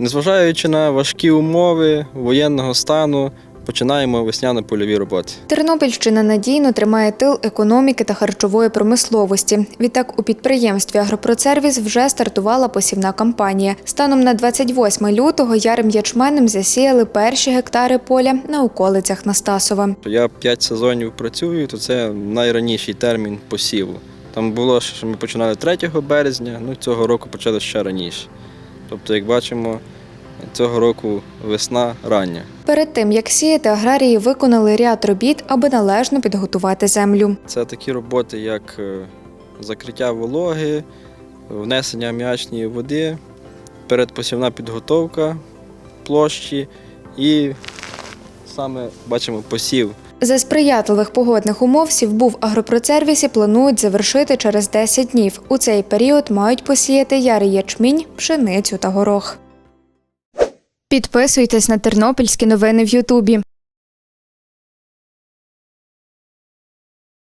Незважаючи на важкі умови воєнного стану, починаємо весняно-польові роботи. Тернопільщина надійно тримає тил економіки та харчової промисловості. Відтак у підприємстві Агропроцервіс вже стартувала посівна кампанія. Станом на 28 лютого ярим ячменем засіяли перші гектари поля на околицях Настасова. Я 5 сезонів працюю, то це найраніший термін посіву. Там було, що ми починали 3 березня, ну цього року почали ще раніше. Тобто, як бачимо, цього року весна рання. Перед тим як сіяти, аграрії виконали ряд робіт, аби належно підготувати землю. Це такі роботи, як е, закриття вологи, внесення аміачної води, передпосівна підготовка площі і саме бачимо посів. За сприятливих погодних умов сівбув агропроцервісі планують завершити через 10 днів. У цей період мають посіяти ярий ячмінь, пшеницю та горох. Підписуйтесь на тернопільські новини в Ютубі.